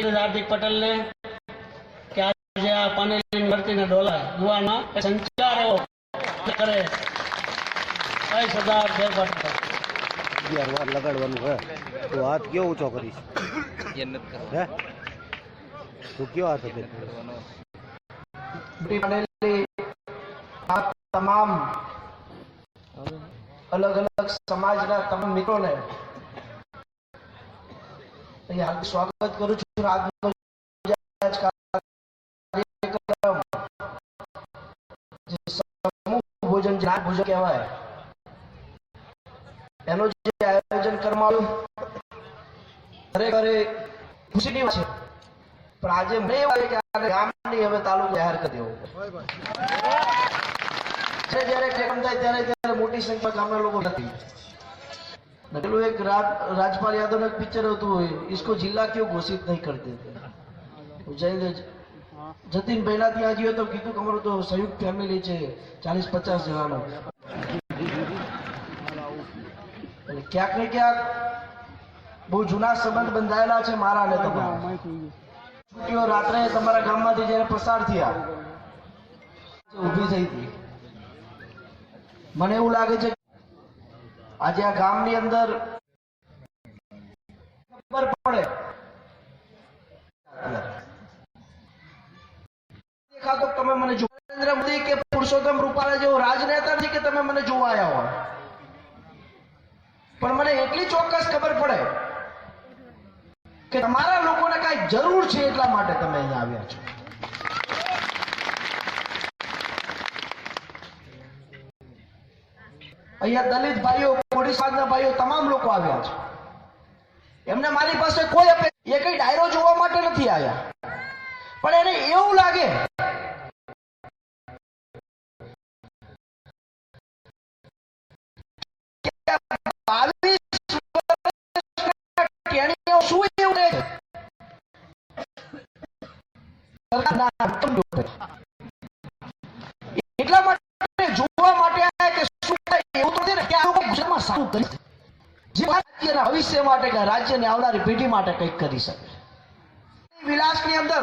મંત્રી હાર્દિક પટેલને કે આજે આ પાનેલી ભરતીને ડોલાય યુવાના સંચાર એવો કરે. જય સરદાર જય પટેલ અગિયાર વાર લગાડવાનું હે. તો હાથ કેવો ઊંચો કરીશ? હે? તું કયો હાથ હતો? તમામ અલગ અલગ સમાજના તમામ મિત્રોને અહીં હાર્દિક સ્વાગત કરું છું ભોજન ભોજન કહેવાય. એનું જે આયોજન કરવામાં ખરેખર ખુશીની વાત છે. પણ આજે મને એવું કે આને ગામની હવે તાલુકો જાહેર કરી દેવો. જ્યારે ટેકમ થાય ત્યારે ત્યારે મોટી સંખ્યામાં ગામના લોકો નથી. પેલું એક રાજ- રાજપાલ યાદવનું એક પિક્ચર હતું इसको जिला क्यों घोषित नहीं करते थे જઈને જતીન ભાઈના ત્યાં ગયો તો કીધું કે અમારું તો સંયુક્ત ફેમિલી છે ચાલીસ પચાસ જણાનું એટલે ક્યાંક ને ક્યાંક બહુ જૂના સંબંધ બંધાયેલા છે મારા અને તમારા છોકરીઓ રાત્રે તમારા ગામમાંથી જયારે પસાર થયા ઊભી થઈ હતી મને એવું લાગે છે કે આજે આ ગામની અંદર ખબર પડે. તમે મને જો નરેન્દ્ર મોદી કે પુરુષોત્તમ રૂપાલા જેવો રાજનેતા નથી કે તમે મને જોવા આવ્યા હોય? પણ મને એટલી ચોક્કસ ખબર પડે કે તમારા લોકોને કઈ જરૂર છે એટલા માટે તમે અહીંયા આવ્યા છો. અહીંયા દલિત ભાઈઓ કોળી સમાજના ભાઈઓ તમામ લોકો આવ્યા છે એમને મારી પાસે કોઈ અપે એ કઈ ડાયરો જોવા માટે નથી આવ્યા પણ એને એવું લાગે કે આ 22 વર્ષના ટેણીઓ શું એવું કહે છે સરકારના હુકમ જોડે. એટલા માટે જોવા માટે આયા કે શું થાય એવું તો છે ને કે આ લોકો ગુજરાતમાં સારું કરી જે રાજ્યના ભવિષ્ય માટે કે રાજ્યને આવનારી પેઢી માટે કંઈક કરી શકે. વિલાસની અંદર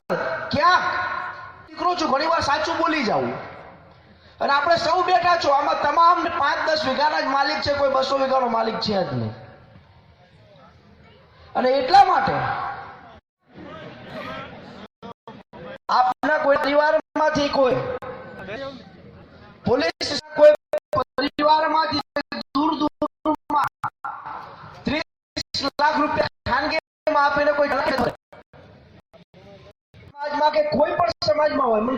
ક્યાંક દીકરો છું, ઘણી વાર સાચું બોલી જાઉં. અને આપણે સૌ બેઠા છો, આમાં તમામ પાંચ, દસ વીઘાના જ માલિક છે, કોઈ બસો વીઘાનો માલિક છે જ નહીં. અને એટલા માટે આપના કોઈ પરિવારમાંથી કોઈ પોલીસ કોઈ પરિવારમાંથી લાખ રૂપિયા ખાનગીમાં આપીને કોઈ. સમાજમાં કે કોઈ પણ સમાજમાં હોય મને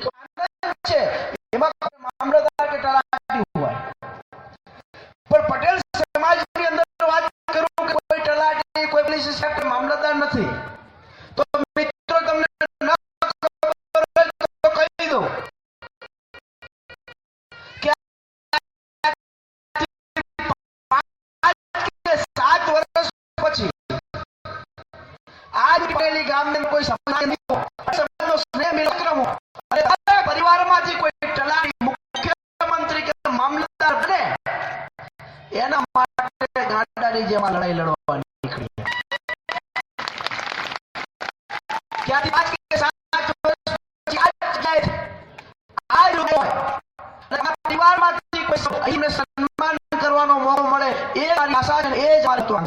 એ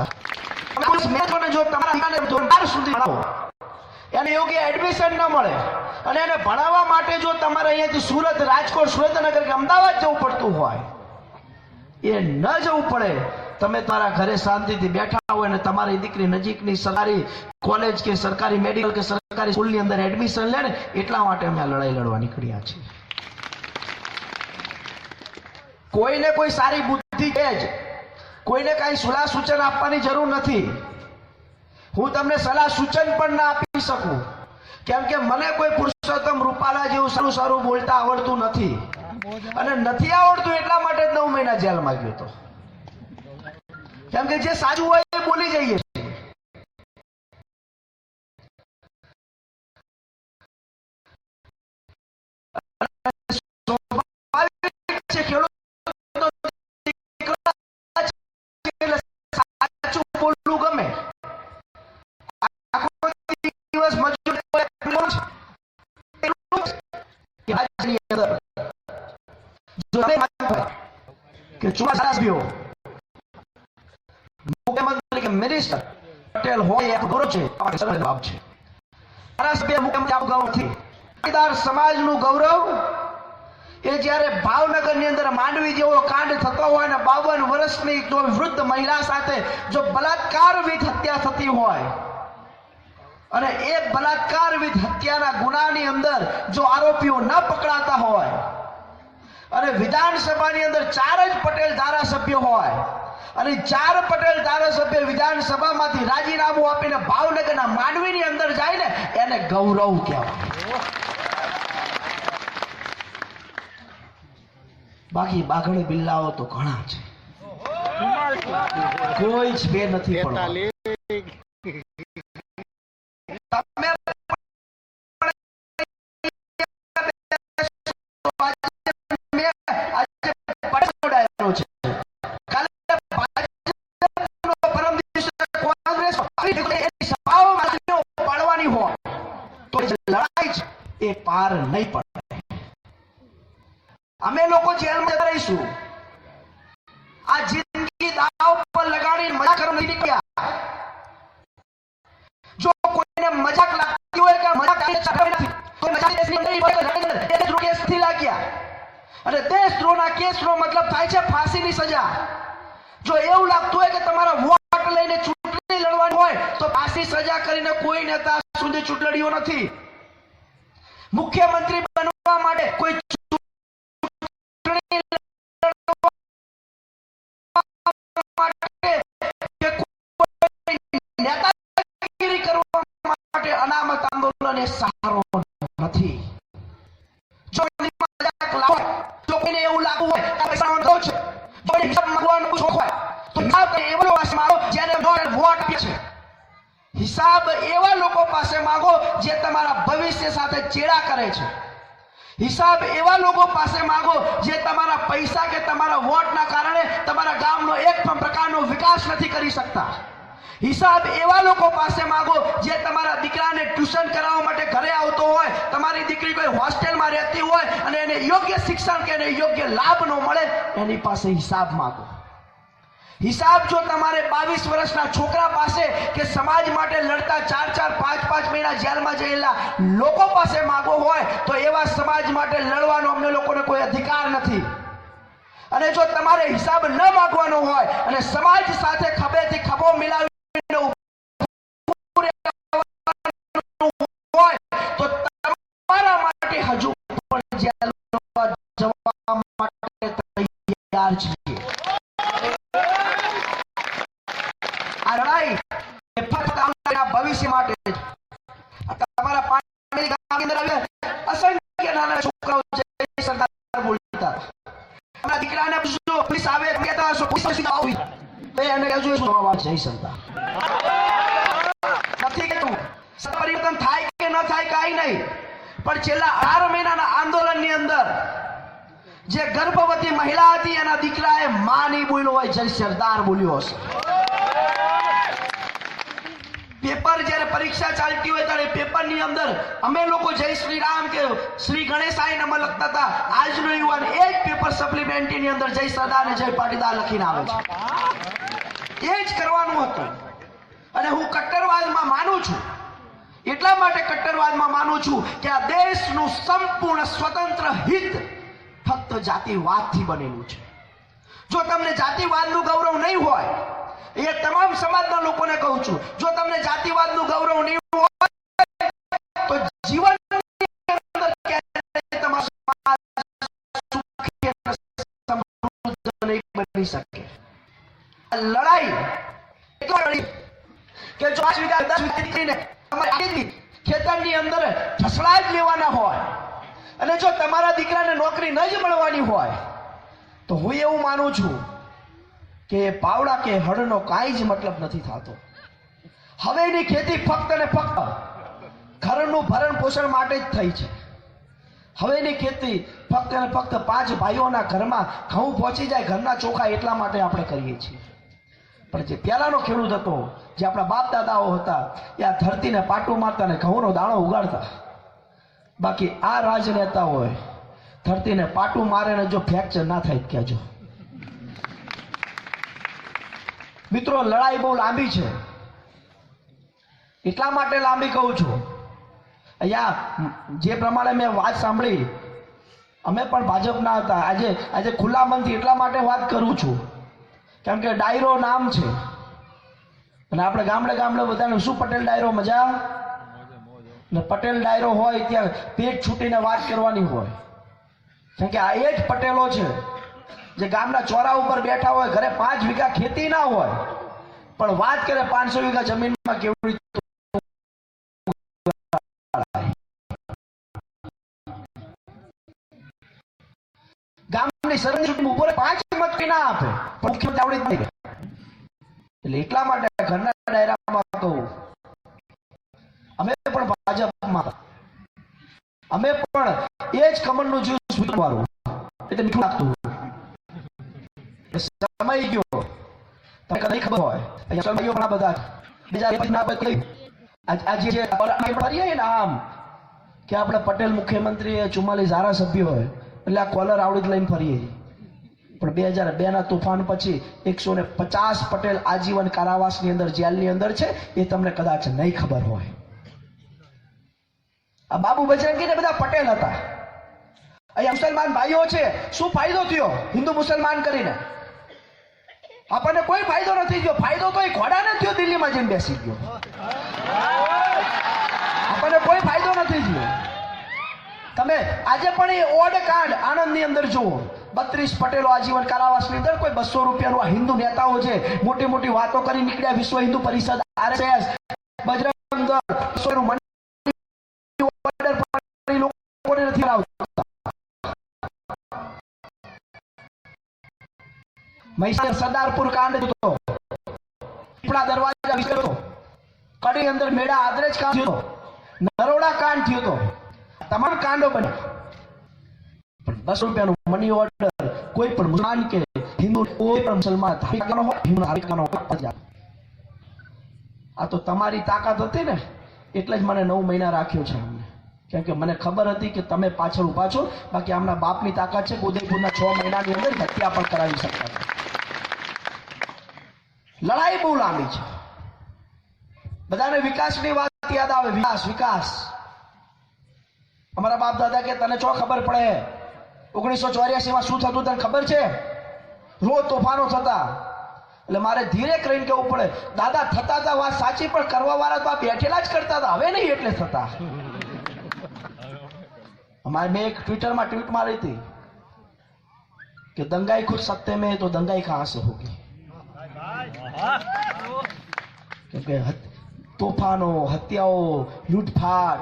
જ એને યોગ્ય એડમિશન ન મળે. અને એને ભણાવવા માટે જો તમારે અહીંયાથી સુરત, રાજકોટ, સુરેન્દ્રનગર કે અમદાવાદ જવું પડતું હોય, એ ન જવું પડે. તમે તમારા ઘરે શાંતિથી બેઠા હોય અને તમારી દીકરી નજીકની સરકારી કોલેજ કે સરકારી મેડિકલ કે સરકારી સ્કૂલની અંદર એડમિશન લે ને, એટલા માટે અમે આ લડાઈ લડવા નીકળ્યા છીએ. કોઈને કોઈ સારી બુદ્ધિ છે જ. કોઈને કાંઈ સલાહ સૂચન આપવાની જરૂર નથી. હું તમને સલાહ સૂચન પણ ના આપી શકું. કેમ કે મને કોઈ પુરુષોત્તમ રૂપાલા જેવું સારું સારું બોલતા આવડતું નથી. અને નથી આવડતું એટલા માટે જ નવ મહિના જેલમાં ગયો હતો કેમ કે જે સાચું હોય એ બોલી જઈએ. ચૂંટા ધારાસભ્યો મુખ્યમંત્રી કે મિનિસ્ટર પટેલ હોય એ ગૌરવ છે જવાબ છે. ધારાસભ્ય મુખ્યમંત્રી આપણું ગૌરવ નથી. પાટીદાર સમાજનું ગૌરવ એ જ્યારે ભાવનગરની અંદર માંડવી જેવો કાંડ થતો હોય અને બાવન વર્ષની જો વૃદ્ધ મહિલા સાથે જો બલાત્કાર વિધ હત્યા થતી હોય, અને એ બલાત્કાર વિધ હત્યાના ગુનાની અંદર જો આરોપીઓ ન પકડાતા હોય અને વિધાનસભાની અંદર ચાર જ પટેલ ધારાસભ્ય હોય. અને ચાર પટેલ ધારાસભ્ય વિધાનસભામાંથી રાજીનામું આપીને ભાવનગરના માંડવીની અંદર જાય ને, એને ગૌરવ કહેવાય. બાકી બાગડ બિલ્લાઓ તો ઘણા છે. કોઈ જ બે નથી. તમે જો કોઈને મજાક લાગતી હોય કે મજાક આવીને ચાલવી નથી, તો મજાક કે દેશદ્રોહ મતલબ થાય છે ફાંસીની સજા. જો એવું લાગતું હોય કે તમારા કોઈ નેતા સુધી ચૂંટણીઓ નથી. મુખ્યમંત્રી બનવા માટે કોઈ નેતાગીરી અનામત આંદોલન એ સારો નથી. જો એવું લાગવું હોય કે આ છે, તો એવા પાસે જેને વોટ હિસાબ એવા લોકો પાસે માંગો જે તમારા ભવિષ્ય સાથે ચેડા કરે છે. હિસાબ એવા લોકો પાસે માંગો જે તમારા પૈસા કે તમારા વોટના કારણે તમારા ગામનો એક પણ પ્રકારનો વિકાસ નથી કરી શકતા. હિસાબ એવા લોકો પાસે માંગો જે તમારા દીકરાને ટ્યુશન કરાવવા માટે ઘરે આવતો હોય, તમારી દીકરી કોઈ હોસ્ટેલમાં રહેતી હોય અને એને યોગ્ય શિક્ષણ કે એને યોગ્ય લાભ ન મળે, એની પાસે હિસાબ માંગો. હિસાબ જો તમારે બાવીસ વર્ષના છોકરા પાસે કે સમાજ માટે લડતા ચાર ચાર પાંચ પાંચ મહિના જેલમાં જયેલા લોકો પાસે માગવો હોય, તો એવા સમાજ માટે લડવાનો અમને લોકોને કોઈ અધિકાર નથી. અને જો તમારે હિસાબ ન માગવાનો હોય અને સમાજ સાથે ખભેથી ખભો મિલાવીને હોય, તો તમારા માટે હજુ પણ જેલમાં જવા માટે તૈયાર છીએ આ લડાઈ એ ફક્ત આવનારા ભવિષ્ય માટે છે આ તમારા પાણી ગામની અંદર આવ્યા અસંખ્ય નાના છોકરાઓ જય સરદાર બોલતા હતા. તમારા દીકરાને પૂછજો પોલીસ આવે કહેતા હશો પોલીસ સીધા આવી તો એને કહેજો શું જવાબ આવે, જય સરદાર નથી કહેતું પરિવર્તન થાય કે ન થાય કાંઈ નહીં પણ છેલ્લા આર મહિનાના આંદોલનની અંદર જે ગર્ભવતી મહિલા હતી, એના દીકરાએ માં નહીં બોલ્યો હોય જય સરદાર બોલ્યો હશે. પેપર જ્યારે પરીક્ષા ચાલતી હોય, ત્યારે પેપરની અંદર અમે લોકો જય શ્રી રામ કે શ્રી ગણેશાય નમઃ લખતા હતા. આજનો યુવાન એ જ પેપર સપ્લિમેન્ટરીની અંદર જય સરદાર અને જય પાટીદાર લખીને આવે છે. એ જ કરવાનું હતું. અને હું કટ્ટરવાદમાં માનું છું. એટલા માટે કટ્ટરવાદમાં માનું છું કે આ દેશનું સંપૂર્ણ સ્વતંત્ર હિત ફક્ત જાતિવાદથી બનેલું છે. જો તમને જાતિવાદનું ગૌરવ નહીં હોય, એ તમામ સમાજના લોકોને કહું છું, જો તમને જાતિવાદનું ગૌરવ નહીં હોય, તો નહીં બની શકે. લડાઈ કે જો દસ વીઘા ખેતરની અંદર ઠસડા જ લેવાના હોય. અને જો તમારા દીકરાને નોકરી ન જ મળવાની હોય, તો હું એવું માનું છું કે પાવડા કે હળનો કાંઈ જ મતલબ નથી થતો. હવેની ખેતી ફક્ત ને ફક્ત ઘરનું ભરણ પોષણ માટે જ થઈ છે. હવેની ખેતી ફક્ત ને ફક્ત પાંચ ભાઈઓના ઘરમાં ઘઉં પહોંચી જાય, ઘરના ચોખા એટલા માટે આપણે કરીએ છીએ. પણ જે પહેલાનો ખેડૂત હતો, જે આપણા બાપ દાદાઓ હતા, એ આ ધરતીને પાટું મારતા ને ઘઉંનો દાણો ઉગાડતા. બાકી આ રાજનેતાઓએ ધરતીને પાટું મારે ને જો ફ્રેક્ચર ના થાય કહેજો. મિત્રો, લડાઈ બહુ લાંબી છે. એટલા માટે લાંબી કહું છું. અહીંયા જે પ્રમાણે મેં વાત સાંભળી, અમે પણ ભાજપના હતા. આજે આજે ખુલ્લા મનથી એટલા માટે વાત કરું છું. કેમ કે ડાયરો નામ છે. અને આપણે ગામડે ગામડે બધાને, શું પટેલ ડાયરો મજા? ને પટેલ ડાયરો હોય ત્યાં પેટ છૂટીને વાત કરવાની હોય. કેમ કે આ એ જ પટેલો છે, જે ગામના ચોરા ઉપર બેઠા હોય, ઘરે પાંચ વીઘા ખેતી ના હોય, પણ વાત કરે પાંચસો વીઘા જમીનમાં કેવડી સરહદ ચૂંટણી ઉપર પાંચ મત કોઈ ના આપે મુખ્યમંત્રી આવડી એટલે એટલા માટે ઘરના ડાયરામાં કહું અમે પણ ભાજપમાં. અમે પણ એ જ કમળનું જ્યુસ પીવાનું એટલે મીઠું લાગતું સમય ગયો. તમને કદાચ ખબર હોય. અહીંયા સમય ઘણા બધા. બીજા પછી ના બદલી આજે જે આમ, કે આપણે પટેલ મુખ્યમંત્રી ચુમ્માલીસ ધારાસભ્ય હોય. એટલે આ કોલર આવડી જ લઈને ફરીએ. પણ બે હજાર બે ના તોફાન પછી એકસો ને પચાસ પટેલ આજીવન કારાવાસની અંદર જેલની અંદર છે, એ તમને કદાચ નહીં ખબર હોય. આ બાબુ બજરંગી ને બધા પટેલ હતા. અહીંયા મુસલમાન ભાઈઓ છે, શું ફાયદો થયો? હિન્દુ મુસલમાન કરીને. આપણને કોઈ ફાયદો નથી થયો. ફાયદો તો એ ઘોડાને થયો દિલ્હીમાં જઈને બેસી ગયો. આપણને કોઈ ફાયદો નથી થયો. તમે આજે પણ એ ઓડ કાંડ આણંદની અંદર જુઓ. બત્રીસ પટેલો આજીવન કારાવાસની અંદર કોઈ બસો રૂપિયાનું હિન્દુ નેતાઓ છે, મોટી મોટી વાતો કરી નીકળ્યા વિશ્વ હિન્દુ પરિષદ, આરએસએસ, બજરંગ સરદારપુર કાંડ હતો પીપળા દરવાજા વિશે હતો કડી અંદર મેળા આદરેજ કાંડ થયો હતો નરોડા કાંડ થયો હતો તમામ કાંડો બને. પણ દસ રૂપિયાનો મની ઓર્ડર કોઈ પણ મુસલમાન કે હિન્દુ કોઈ પણ મુસલમાન ધાર્મિક હોય, હિન્દુ ધાર્મિક હોય, આ તો તમારી તાકાત હતી ને એટલે જ મને નવ મહિના રાખ્યો છે અમને. કેમ કે મને ખબર હતી કે તમે પાછળ ઊભા છો બાકી આમના બાપની તાકાત છે ઉદયપુરના છ મહિનાની અંદર હત્યા પણ કરાવી શકતા લડાઈ બહુ લાંબી છે. બધાને વિકાસની વાત યાદ આવે વિકાસ વિકાસ. અમારા બાપ દાદા કે તને ચો ખબર પડે? ઓગણીસો ચોર્યાસીમાં શું થતું તને ખબર છે? રોજ તોફાનો થતા. એટલે મારે ધીરે કરીને કહેવું પડે? દાદા, થતા હતા વાત સાચી, પણ કરવા વાળા તો આ બેઠેલા જ કરતા હતા હવે નહીં એટલે થતા. અમારે મેં એક ટ્વિટરમાં ટ્વીટ મારી હતી કે દંગાઈ ખુદ સત્ય મેં, તો દંગાઈ કહાં સે હોગી કેમ કે તોફાનો, હત્યાઓ, લૂંટફાટ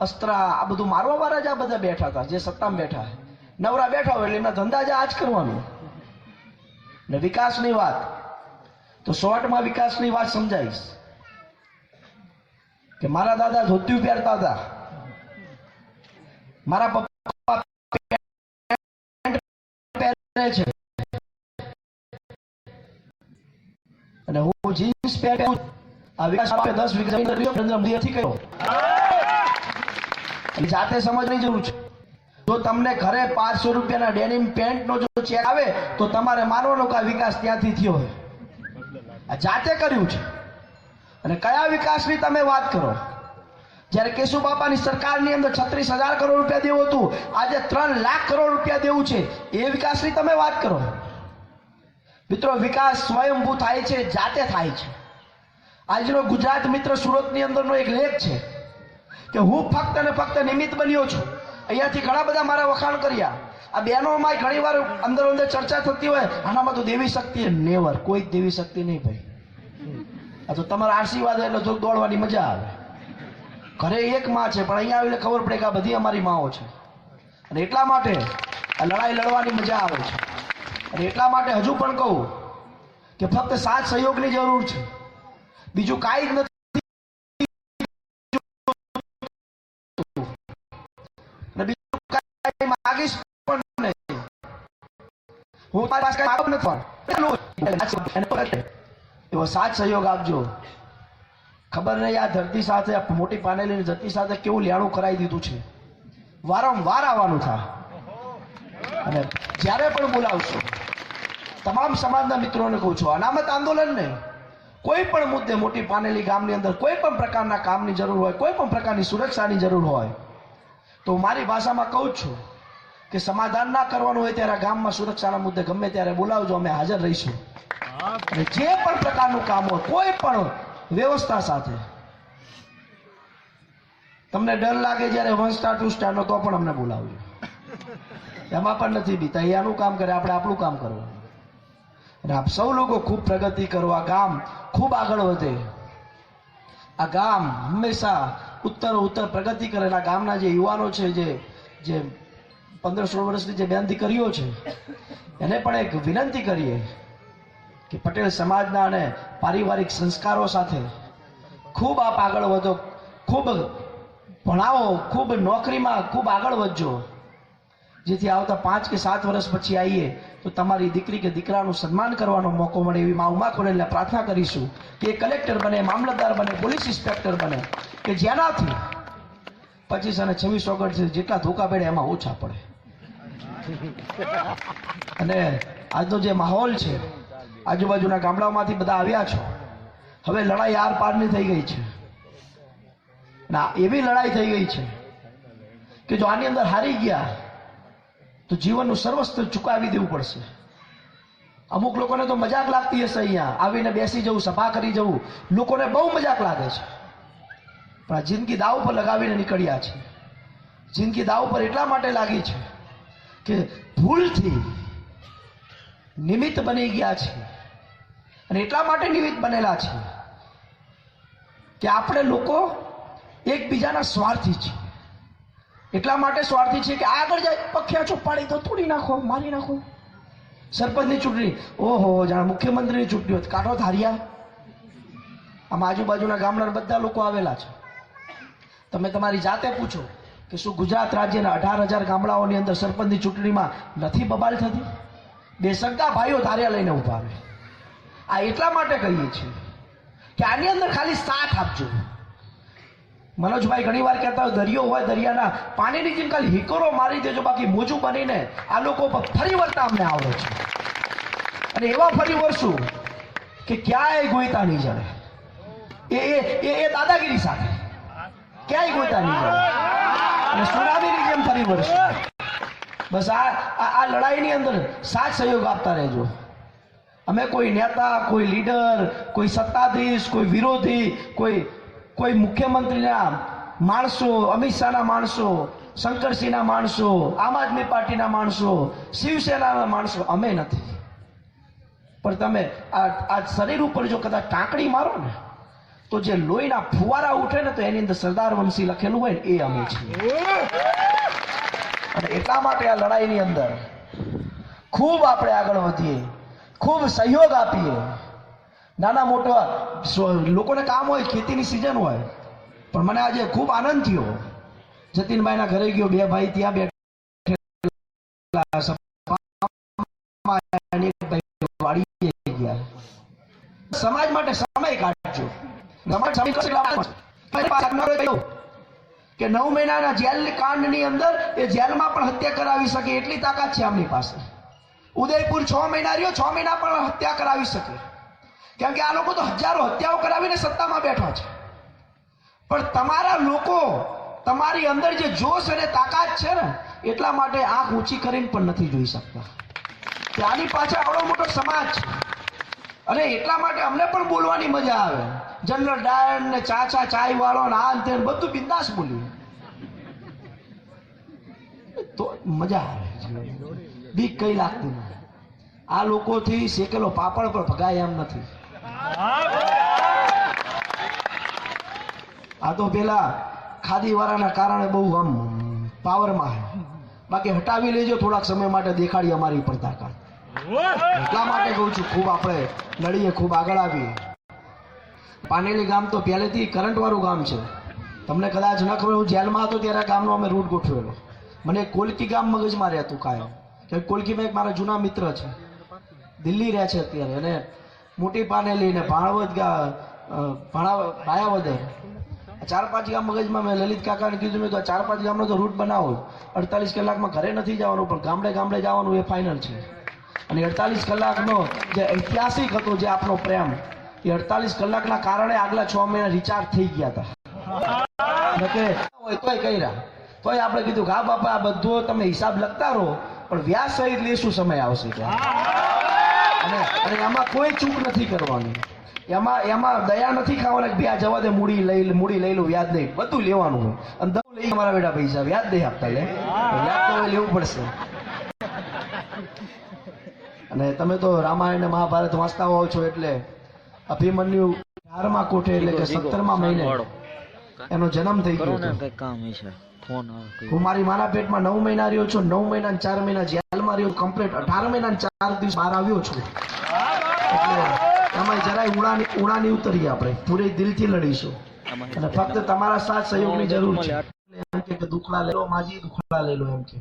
અસ્ત્ર, આ બધું મારવા વાળા જ આ બધા બેઠા હતા, જે સત્તામાં બેઠા. નવરા બેઠા હોય એટલે એમના ધંધા જ આ જ કરવાનું. ને વિકાસની વાત. તો શોર્ટમાં વિકાસની વાત સમજાવીશ. કે મારા દાદા ધોતિયું પહેરતા હતા. મારા પપ્પા પહેરે છે. અને હું જીન્સ પહેરું આ વિકાસ આપે દસ વિકાસ નરેન્દ્ર નથી કર્યો. એટલે જાતે સમજવાની જરૂર છે. જો તમને ઘરે પાંચસો રૂપિયાના ડેનિમ પેન્ટનો જો ચેક આવે, તો તમારે માનવાનો કે વિકાસ ત્યાંથી થયો હોય? જાતે કર્યું છે. અને કયા વિકાસની તમે વાત કરો? જ્યારે કેશુ બાપાની સરકારની અંદર છત્રીસ હજાર કરોડ રૂપિયા દેવું હતું, આજે ત્રણ લાખ કરોડ રૂપિયા દેવું છે. એ વિકાસની તમે વાત કરો. મિત્રો, વિકાસ સ્વયંભૂ થાય છે, જાતે થાય છે. આજનો ગુજરાત મિત્ર સુરતની અંદરનો એક લેખ છે. કે હું ફક્ત અને ફક્ત નિમિત્ત બન્યો છું. અહીંયાથી ઘણા બધા મારા વખાણ કર્યા. આ બહેનોમાં ઘણી વાર અંદર અંદર ચર્ચા થતી હોય, આનામાં તો દેવી શક્તિ નેવર કોઈ દેવી શક્તિ નહીં ભાઈ. આ તો તમારા આશીર્વાદ એટલે થોડુંક દોડવાની મજા આવે. ઘરે એક માં છે, પણ અહીંયા આવીને ખબર પડે કે આ બધી અમારી માઓ છે. અને એટલા માટે આ લડાઈ લડવાની મજા આવે છે. અને એટલા માટે હજુ પણ કહું કે ફક્ત સાથ સહયોગની જરૂર છે. બીજું કાંઈ જ નથી. હું તારી પાસે કઈ માગું નથી એવો સાથ સહયોગ આપજો. ખબર નહીં આ ધરતી સાથે મોટી પાનેલીની ધરતી સાથે કેવું લેણું કરાવી દીધું છે. વારંવાર આવવાનું થાય અને જ્યારે પણ બોલાવશો, તમામ સમાજના મિત્રોને કહું છું, અનામત આંદોલન નહીં. કોઈ પણ મુદ્દે મોટી પાનેલી ગામની અંદર કોઈ પણ પ્રકારના કામની જરૂર હોય, કોઈ પણ પ્રકારની સુરક્ષાની જરૂર હોય, તો મારી ભાષામાં કહું છું કે સમાધાન ના કરવાનું હોય ત્યારે ગામમાં સુરક્ષાના મુદ્દે ગમે ત્યારે બોલાવજો, અમે હાજર રહીશું. અને જે પણ પ્રકારનું કામ હોય, કોઈ પણ વ્યવસ્થા સાથે. તમને ડર લાગે જ્યારે વન સ્ટાર, ટુ સ્ટાર નો, તો પણ અમને બોલાવજો. એમાં પણ નથી બીતા. એ કામ કરે, આપણે આપણું કામ કરવાનું. અને આપ સૌ લોકો ખૂબ પ્રગતિ કરો. આ ગામ ખૂબ આગળ વધે. આ ગામ હંમેશા ઉત્તર ઉત્તર પ્રગતિ કરે. આ ગામના જે યુવાનો છે, જે જે પંદર સોળ વર્ષની જે બેન દીકરીઓ છે, એને પણ એક વિનંતી કરીએ કે પટેલ સમાજના અને પારિવારિક સંસ્કારો સાથે ખૂબ આપ આગળ વધો, ખૂબ ભણાવો, ખૂબ નોકરીમાં ખૂબ આગળ વધજો. જેથી આવતા પાંચ કે સાત વર્ષ પછી આવીએ તો તમારી દીકરી કે દીકરાનું સન્માન કરવાનો મોકો મળે એવી મા ઉમા ખોડેલને પ્રાર્થના કરીશું કે કલેક્ટર બને, મામલતદાર બને, પોલીસ ઇન્સ્પેક્ટર બને, કે જેનાથી પચીસ અને છવ્વીસ ઓગસ્ટ જેટલા ધોકા પડે એમાં ઓછા પડે. અને આજનો જે માહોલ છે, આજુબાજુના ગામડાઓમાંથી બધા આવ્યા છો. હવે લડાઈ આર પારની થઈ ગઈ છે. ના એવી લડાઈ થઈ ગઈ છે કે જો આની અંદર હારી ગયા, તો જીવનનું સર્વસ્વ ચુકાવી દેવું પડશે. અમુક લોકોને તો મજાક લાગતી હશે અહીંયા. આવીને બેસી જવું, સભા કરી જવું, લોકોને બહુ મજાક લાગે છે. પણ આ જિંદગી દાવ પર લગાવીને નીકળ્યા છે. જિંદગી દાવ પર એટલા માટે લાગી છે કે ભૂલથી નિમિત્ત બની ગયા છે અને એટલા માટે નિમિત્ત બનેલા છે કે આપણે લોકો એકબીજાના સ્વાર્થી છે એટલા માટે સ્વાર્થી છે કે આગળ જાય, પખ્યા ચોપાડી તો તોડી નાખો, મારી નાખો. સરપંચની ચૂંટણી, ઓહો જાણે મુખ્યમંત્રીની ચૂંટણી હોત કાઢો ધાર્યા. આમ આજુબાજુના ગામડા બધા લોકો આવેલા છે. તમે તમારી જાતે પૂછો. કે શું ગુજરાત રાજ્યના અઢાર હજાર ગામડાઓની અંદર સરપંચની ચૂંટણીમાં નથી બબાલ થતી? બે સગા ભાઈઓ ધાર્યા લઈને ઊભા આવે આ એટલા માટે કહીએ છીએ કે આની અંદર ખાલી સાથ આપજો. મનોજભાઈ ઘણી વાર કહેતા હોય, દરિયો હોય, દરિયાના પાણીની જેમ ખાલી હિકોરો મારી દેજો, બાકી મોજું બનીને આ લોકો ફરી વળતા અમને આવડે છે. અને એવા ફરી વળશું કે ક્યાંય ગોઈતા નહીં જડે. એ એ એ દાદાગીરી સાથે. ક્યાંય ગોઈતા નહીં જડે. સુનામીની જેમ ફરી વળશું? બસ આ આ લડાઈની અંદર સાથ સહયોગ આપતા રહેજો. અમે કોઈ નેતા, કોઈ લીડર, કોઈ સત્તાધીશ, કોઈ વિરોધી, કોઈ કોઈ મુખ્યમંત્રીના માણસો, અમિત શાહના માણસો, શંકરસિંહના માણસો, આમ આદમી પાર્ટીના માણસો, શિવસેનાના માણસો, અમે નથી. પણ તમે આ આ શરીર ઉપર જો કદાચ ટાંકડી મારો ને તો જે લોહીના ફુવારા ઉઠે ને તો એની અંદર સરદાર વંશી લખેલું હોય ને, એ અમે છીએ. અને એટલા માટે આ લડાઈની અંદર ખૂબ આપણે આગળ વધીએ, ખૂબ સહયોગ આપીએ. નાના મોટા લોકોને કામ હોય, ખેતીની સિઝન હોય, પણ મને આજે ખૂબ આનંદ થયો. જતીનભાઈના ઘરે ગયો, બે ભાઈ ત્યાં ગયા. સમાજ માટે આપનારો કહ્યું કે નવ મહિનાના જેલ કાંડની અંદર એ જેલમાં પણ હત્યા કરાવી શકે એટલી તાકાત છે આમની પાસે. ઉદયપુર છ મહિના રહ્યો, છ મહિના પણ હત્યા કરાવી શકે. કેમ કે આ લોકો તો હજારો હત્યાઓ કરાવીને સત્તામાં બેઠા છે. પણ તમારા લોકો, તમારી અંદર જે જોશ અને તાકાત છે ને, એટલા માટે આંખ ઊંચી કરીને પણ નથી જોઈ શકતા. ત્યાંની પાછળ આવડો મોટો સમાજ છે. અને એટલા માટે અમને પણ બોલવાની મજા આવે. જનરલ ડાયર ને ચાચા ચાય વાળો ને આ તે બધું બિંદાસ બોલ્યું તો મજા આવે બીક કઈ લાગતી નથી. આ લોકોથી શેકેલો પાપડ પણ ભગાય એમ નથી. આ તો પેલા ખાદી વાળાના કારણે બહુ આમ પાવરમાં બાકી હટાવી લેજો, થોડાક સમય માટે દેખાડી અમારી તાકાત. એટલા માટે કહું છું, ખૂબ આપણે લડીએ ખૂબ આગળ આવીએ પાનેલી ગામ તો પહેલેથી કરંટ વાળું ગામ છે. તમને કદાચ ન ખબર, હું જેલમાં હતો ત્યારે ગામનો અમે રૂટ ગોઠવેલો. મને કોલકી ગામ મગજમાં રહેતું કાયમ. કે કોલકીમાં એક મારા જૂના મિત્ર છે. દિલ્હી રહે છે અત્યારે. અને મોટી પાનેલી ને ભાણવદ ભાણા ભાયાવદર. ચાર પાંચ ગામ મગજમાં મેં લલિત કાકાને કીધું, મેં તો ચાર પાંચ ગામનો તો રૂટ બનાવો. અડતાલીસ કલાકમાં ઘરે નથી જવાનું, પણ ગામડે ગામડે જવાનું એ ફાઇનલ છે. અને અડતાલીસ કલાકનો જે ઐતિહાસિક હતો જે આપણો પ્રેમ, એ અડતાલીસ કલાકના કારણે આગલા છ મહિના રિચાર્જ થઈ ગયા હતા. હોય આપણે કીધું હા બાપા, આ બધો તમે હિસાબ લખતા રહો, પણ વ્યાજ સહિત લેશું સમય આવશે અને એમાં કોઈ ચૂક નથી કરવાની. એમાં એમાં દયા નથી ખાવાના બે જવા દે, મૂડી લઈ મૂડી લઈ લો, વ્યાજ નહીં. બધું લેવાનું અને દઉં લઈ અમારા બેટા પૈસા. વ્યાજ નહીં આપતા લે. વ્યાજ તો લેવું પડશે. અને તમે તો રામાયણ મહાભારત વાંચતા હોવ છો એટલે અભિમન્યુ ચારમા કોઠે એટલે કે સત્તરમા મહિને એનો જન્મ થઈ ગયો હું મારી માના પેટમાં નવ મહિના રહ્યો છું નવ મહિના ચાર મહિના જેલમાં રહ્યો કમ્પ્લીટ અઢાર મહિના ચાર દિવસ બહાર આવ્યો છું. એટલે એમાં જરાય ઉણાની ઉડાની ઉતરીએ આપણે. પૂરે દિલથી લડીશું. અને ફક્ત તમારા સાથ સહયોગની જરૂર છે. એમ કે દુખડા લેલો માજી દુખડા લેલો એમ કે.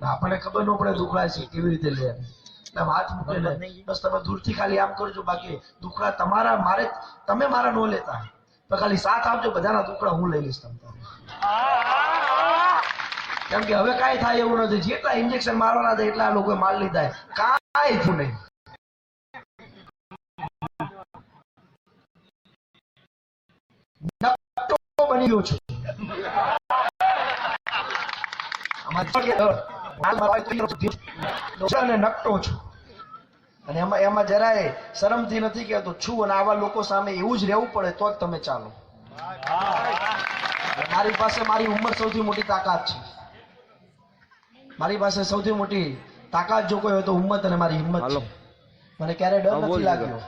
આપણને ખબર ન પડે દુખડા છે કેવી રીતે લે આમ હાથ મૂકીને બસ તમે દૂરથી ખાલી આમ કરજો બાકી દુખડા તમારા મારે તમે મારા નો લેતા તો ખાલી સાથ આપજો બધાના દુખડા હું લઈ લઈશ તમ કેમ કે હવે કાંઈ થાય એવું નથી. જેટલા ઇન્જેક્શન મારવાના હતા એટલા લોકોએ માર લીધા કાંઈ થયું નહીં. બની ગયો છું. આમાં અને નકટો છું. અને એમાં એમાં જરાય શરમથી નથી કહેતો છું અને આવા લોકો સામે એવું જ રહેવું પડે તો જ તમે ચાલો. મારી પાસે મારી ઉંમર સૌથી મોટી તાકાત છે. મારી પાસે સૌથી મોટી તાકાત જો કોઈ હોય તો ઉંમત અને મારી હિંમત છે. મને ક્યારે ડર નથી લાગ્યો.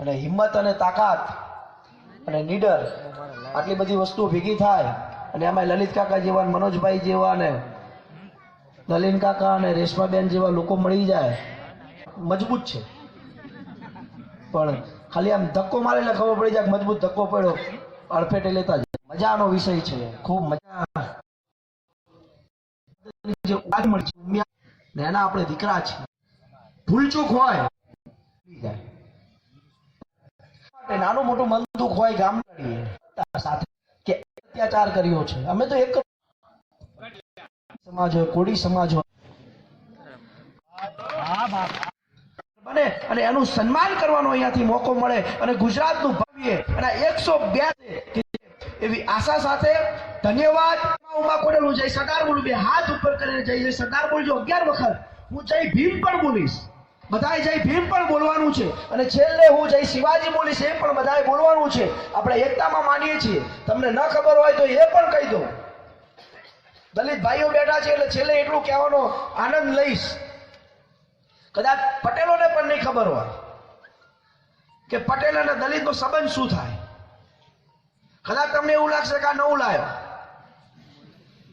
અને હિંમત અને તાકાત અને નીડર આટલી બધી વસ્તુઓ ભેગી થાય. અને એમાં લલિત કાકા જેવા મનોજભાઈ જેવા અને નલિન કાકા અને રેશમાબેન જેવા લોકો મળી જાય, મજબૂત છે. પણ ખાલી આમ ધક્કો મારેલે ખબર પડી જાય મજબૂત ધક્કો પડ્યો, અડફેટે લેતા જ મજાનો વિષય છે, ખૂબ મજા. એના આપણે દીકરા છે. ભૂલચૂક હોય નાનું મોટું મન દુઃખ હોય ગામ સાથે કે અત્યાચાર કર્યો છે. અમે તો એક સમાજ હોય, કોળી સમાજ હોય. બને અને એનું સન્માન કરવાનો અહીંયાથી મોકો મળે અને ગુજરાતનું ભવ્ય અને એકસો બે એવી આશા સાથે ધન્યવાદ. ઉમા કોડેલું જય સરદાર બોલું. બે હાથ ઉપર કરીને જય જય સરદાર બોલજો. અગિયાર વખત હું જય ભીમ પણ બોલીશ. બધાએ જય ભીમ પણ બોલવાનું છે. અને છેલ્લે હું જય શિવાજી બોલીશ, એ પણ બધાએ બોલવાનું છે. આપણે એકતામાં માનીએ છીએ. તમને ન ખબર હોય તો એ પણ કહી દઉં. દલિત ભાઈઓ બેઠા છે એટલે છેલ્લે એટલું કહેવાનો આનંદ લઈશ. કદાચ પટેલોને પણ નહીં ખબર હોય કે પટેલ અને દલિતનો સંબંધ શું થાય. કદાચ તમને એવું લાગશે કે આ નવું લાયો.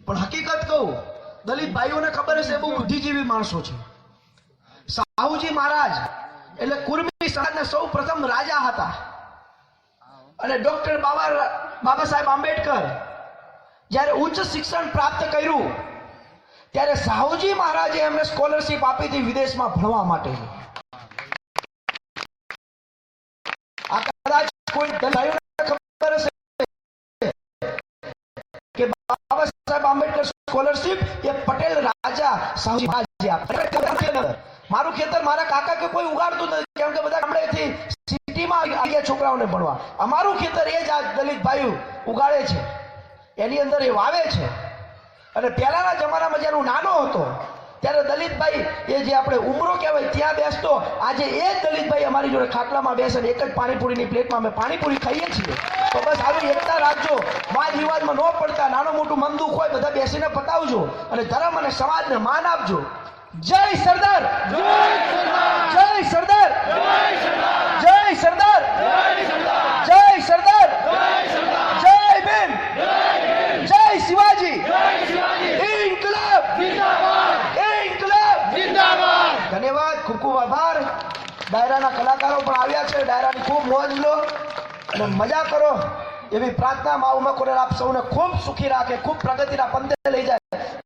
પણ હકીકત કહું, દલિત ભાઈઓને ખબર હશે બહુ બુદ્ધિજીવી માણસો છે. સાહુજી મહારાજ એટલે કુર્મી સમાજના સૌ પ્રથમ રાજા હતા. અને ડોક્ટર બાબા બાબા સાહેબ આંબેડકર જ્યારે ઉચ્ચ શિક્ષણ પ્રાપ્ત કર્યું, ત્યારે સાહુજી મહારાજે એમને સ્કોલરશિપ આપી હતી વિદેશમાં ભણવા માટે. ખેતર મારા કાકા કે કોઈ ઉગાડતું નથી, કેમ કે બધા ગામડેથી સિટીમાં આવી ગયા છોકરાઓને ભણવા. અમારું ખેતર એ જ આ દલિત ભાઈઓ ઉગાડે છે. એની અંદર એ વાવે છે. અને પહેલાના જમાનામાં જ્યારે હું નાનો હતો ત્યારે દલિતભાઈ એ જે આપણે ઉમરો કહેવાય ત્યાં બેસતો આજે એ જ દલિતભાઈ અમારી જોડે ખાટલામાં બેસે એક જ પાણીપુરીની પ્લેટમાં અમે પાણીપુરી ખાઈએ છીએ. તો બસ આવી એકતા રાખજો. વાદ વિવાદમાં ન પડતા નાનું મોટું મન દુઃખ હોય બધા બેસીને પતાવજો અને ધર્મ અને સમાજને માન આપજો. જય સરદાર! જય સરદાર! જય સરદાર! જય સરદાર! જય ભીમ જય શિવાજી. ઇન્કલાબ. ઇન્કલાબ. ધન્યવાદ, ખૂબ ખૂબ આભાર. ડાયરાના કલાકારો પણ આવ્યા છે. ડાયરાની ખૂબ મોજ લો અને મજા કરો. એવી પ્રાર્થના મા ઉમા આપ સૌને ખૂબ સુખી રાખે, ખૂબ પ્રગતિના પંથે લઈ જાય.